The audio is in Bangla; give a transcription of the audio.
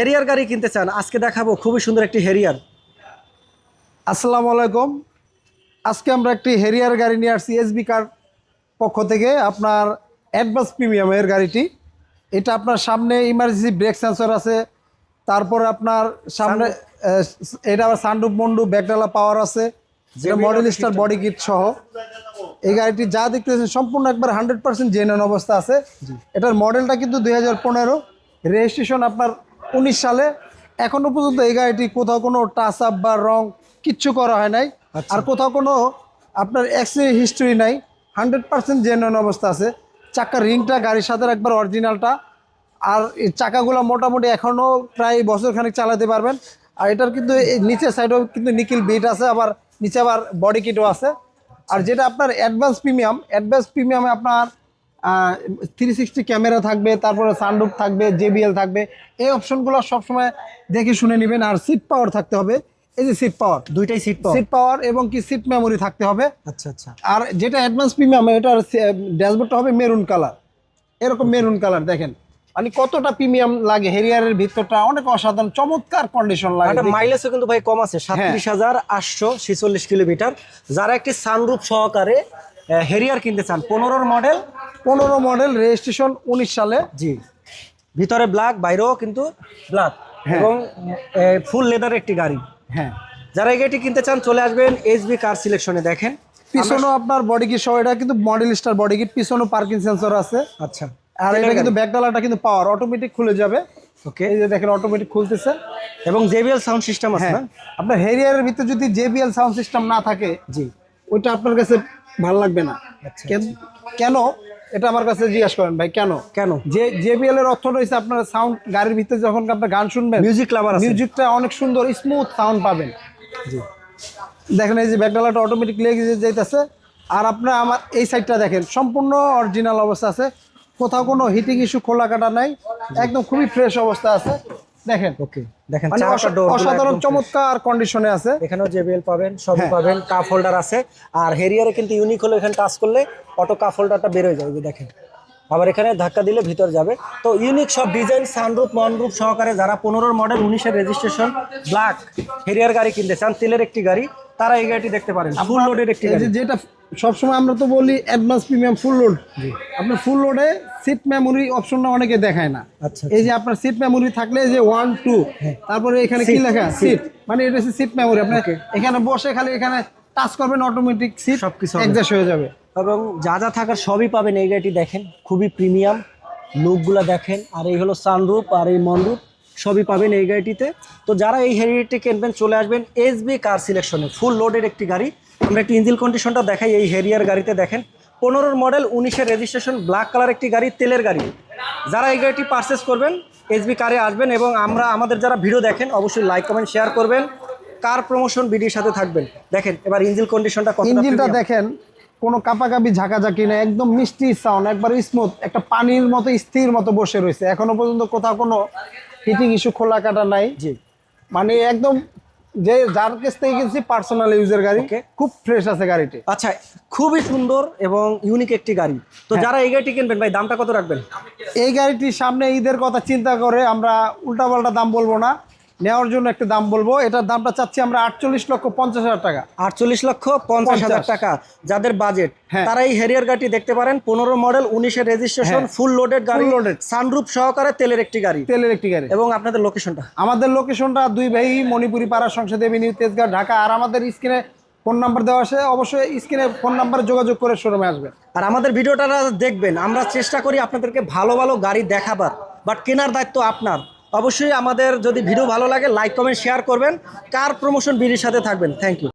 হেরিয়ার গাড়ি কিনতে চান আজকে দেখাবো খুবই সুন্দর একটি হেরিয়ার আসসালামু আলাইকুম। আজকে আমরা একটি হেরিয়ার গাড়ি নিয়ে আসছি এসবি কার পক্ষ থেকে আপনার অ্যাডভান্স প্রিমিয়ামের গাড়িটি। এটা আপনার সামনে ইমার্জেন্সি ব্রেক সেন্সর আছে তারপরে আপনার সামনে এটা আবার সানরুপ মন্ডু ব্যাকডালা পাওয়ার আছে যেটা মডেল স্টার বডি কিট সহ। এই গাড়িটি যা দেখতেছেন সম্পূর্ণ একবার হান্ড্রেড পার্সেন্ট জেনুইন অবস্থা আছে। এটার মডেলটা কিন্তু দুই হাজার পনেরো। রেজিস্ট্রেশন আপনার উনিশ সালে। এখনও পর্যন্ত এই গাড়িটি কোথাও কোনো টাচ আপ বা রং কিচ্ছু করা হয় নাই। আর কোথাও কোনো আপনার অ্যাক্সিডেন্ট হিস্ট্রি নাই। হান্ড্রেড পার্সেন্ট জেনুইন অবস্থা আছে। চাকার রিংটা গাড়ির সাথে একবার অরিজিনালটা আর এই চাকাগুলো মোটামুটি এখনও প্রায় বছর খানিক চালাতে পারবেন। আর এটার কিন্তু এই নিচের সাইডেও কিন্তু নিকিল বিট আছে আবার নিচে আবার বডি কিটও আছে। আর যেটা আপনার অ্যাডভান্স প্রিমিয়াম অ্যাডভান্স প্রিমিয়ামে আপনার থ্রি সিক্সটি ক্যামেরা থাকবে তারপরে সানরুফ থাকবে জেবিএল থাকবে। এই অপশনগুলো সবসময় দেখে শুনে নেবেন আর সিট পাওয়ার থাকতে হবে। এই যে সিট পাওয়ার দুইটাই সিট পাও সিট পাওয়ার এবং কি সিট মেমোরি থাকতে হবে। আচ্ছা আচ্ছা। আর যেটা অ্যাডভান্স প্রিমিয়াম এটার ড্যাশবোর্ডটা হবে মেরুন কালার এরকম মেরুন কালার দেখেন। মানে কতটা প্রিমিয়াম লাগে হেরিয়ারের ভিতরটা অনেক অসাধারণ চমৎকার কন্ডিশন লাগে। একটা মাইলেজও কিন্তু ভাই কম আছে সাতত্রিশ হাজার আটশো ছেচল্লিশ কিলোমিটার। যারা একটি সানরুফ সহকারে হেরিয়ার কিনতে চান পনেরোর মডেল পনেরো মডেল রেজিস্ট্রেশন উনিশ সালে। জি। ভিতরে ব্ল্যাক বাইরেও কিন্তু ব্ল্যাক। এবং ফুল লেদার একটি গাড়ি। হ্যাঁ। যারা এই গাড়িটি কিনতে চান চলে আসবেন এইচবি কার সিলেকশনে দেখেন। পিছনেও আপনার বডি কিট সহ এটা কিন্তু মডেল স্টার বডি কিট পিছনেও পার্কিং সেন্সর আছে। আচ্ছা। আর এটা কিন্তু ব্যাকডালাটা কিন্তু পাওয়ার অটোমেটিক খুলে যাবে। ওকে এই যে দেখেন অটোমেটিক খুলতেছে। এবং জেবিএল সাউন্ড সিস্টেম আছে হ্যাঁ। না? আপনার হেরিয়ারের ভিতরে যদি জেবিএল সাউন্ড সিস্টেম না থাকে জি। ওইটা আপনার কাছে ভালো লাগবে না। আচ্ছা, কেন- কেন? এটা আমার কাছে জিজ্ঞেস করেন ভাই কেন? কেন? যে জেবিএল এর অর্থ রয়েছে আপনার সাউন্ড গাড়ির ভিতরে যখন আপনার গান শুনবেন মিউজিক লাভার আছে মিউজিকটা অনেক সুন্দর স্মুথ সাউন্ড পাবেন। জি। দেখেন এই যে ব্যাকডালাটা অটোমেটিক লেগে যাইতেছে। আর আপনার আমার এই সাইডটা দেখেন সম্পূর্ণ অরিজিনাল অবস্থা আছে। কোথাও কোনো হিটিং ইস্যু খোলা কাটা নাই। একদম খুবই ফ্রেশ অবস্থা আছে। দেখেন। ওকে দেখেন মানে চারটা ডোর অসাধারণ চমৎকার কন্ডিশনে আছে। এখানেও জেবিএল পাবেন সবই হ্যাঁ। পাবেন কাপ হোল্ডার আছে। আর হেরিয়ারে কিন্তু ইউনিক হলো এখানে টাচ করলে অটো কাপ হোল্ডারটা বের হয়ে যাবে দেখেন। আবার এখানে ধাক্কা দিলে ভিতর যাবে। তো ইউনিক সব ডিজাইন সানরুফ মনরুপ সহকারে যারা পনেরোর মডেল উনিশের রেজিস্ট্রেশন ব্ল্যাক হেরিয়ার গাড়ি কিনতে চান তেলের একটি গাড়ি তারা এই গাড়িটি দেখতে পারেন ফুল লোডের একটি গাড়ি। যেটা সবসময় আমরা তো বলি অ্যাডভান্স প্রিমিয়াম ফুল লোড আপনার ফুল লোডে সিট মেমোরি অপশনটা অনেকে দেখায় না। আচ্ছা এই যে আপনার সিট মেমোরি থাকলে যে ওয়ান টু তারপরে এখানে কি লেখা? সিট মানে এটা হচ্ছে সিট মেমোরি আপনি এখানে বসে খালি এখানে টাচ করবেন অটোমেটিক সিট সবকিছু। অ্যাডজাস্ট হয়ে যাবে। এবং যা যা থাকার সবই পাবেন এই গাড়িটি দেখেন খুবই প্রিমিয়াম লুকগুলো দেখেন আর এই হলো সানরুপ আর এই মনরুপ সবই পাবেন এই গাড়িটিতে। তো যারা এই হেরিয়ারটি কিনবেন চলে আসবেন এসবি কার সিলেকশনে ফুল লোডের একটি গাড়ি। আমরা একটি ইঞ্জিন কন্ডিশনটা দেখাই এই হেরিয়ার গাড়িতে দেখেন। পনেরোর মডেল উনিশের রেজিস্ট্রেশন ব্ল্যাক কালার একটি গাড়ি তেলের গাড়ি। যারা এই গাড়িটি পারচেস করবেন এসবি কারে আসবেন এবং আমরা আমাদের যারা ভিডিও দেখেন অবশ্যই লাইক কমেন্ট শেয়ার করবেন। কার প্রমোশন বিডির সাথে থাকবেন। দেখেন এবার ইঞ্জিল কন্ডিশনটা কত ইঞ্জিনটা দেখেন কোনো কাপাকাপি ঝাঁকাঝাঁকি না একদম মিষ্টি সাউন্ড একবার স্মুথ একটা পানির মতো স্থির মতো বসে রয়েছে। এখনও পর্যন্ত কোথাও কোনো হিটিং ইস্যু খোলা কাটা নাই। জি। মানে একদম যে যার কাছ থেকে কিনছি পার্সোনাল ইউজের গাড়ি. খুব ফ্রেশ আছে গাড়িটি। আচ্ছা খুবই সুন্দর এবং ইউনিক একটি গাড়ি। তো যারা এই গাড়িটি কিনবেন ভাই দামটা কত রাখবেন? এই গাড়িটির সামনে ঈদের কথা চিন্তা করে আমরা উল্টা পাল্টা দাম বলব না। নেওয়ার জন্য একটা দাম বলব। এটার দামটা চাচ্ছি আমরা আটচল্লিশ লক্ষ পঞ্চাশ হাজার টাকা। আটচল্লিশ লক্ষ পঞ্চাশ হাজার টাকা। যাদের বাজেট হ্যাঁ। তারা এই হেরিয়ার গাড়ি দেখতে পারেন। পনেরো মডেল উনিশের রেজিস্ট্রেশন। ফুল লোডেড গাড়ি। Loaded। সানরুপ সহকারে তেলের একটি গাড়ি। তেলের একটি গাড়ি। এবং আপনাদের লোকেশনটা আমাদের লোকেশনটা দুই ভাই মণিপুরি পাড়া সংসদ এভিনিউ তেজগাঁ ঢাকা। আর আমাদের স্ক্রিনে ফোন নাম্বার দেওয়া আছে। অবশ্যই স্ক্রিনে ফোন নাম্বারে যোগাযোগ করে শোরুমে আসবেন। আর আমাদের ভিডিওটা দেখবেন। আমরা চেষ্টা করি আপনাদেরকে ভালো ভালো গাড়ি দেখাবার। বাট কেনার দায়িত্ব আপনার। অবশ্যই আমাদের যদি ভিডিও ভালো লাগে লাইক কমেন্ট শেয়ার করবেন। কার প্রমোশন বিডির সাথে থাকবেন? Thank you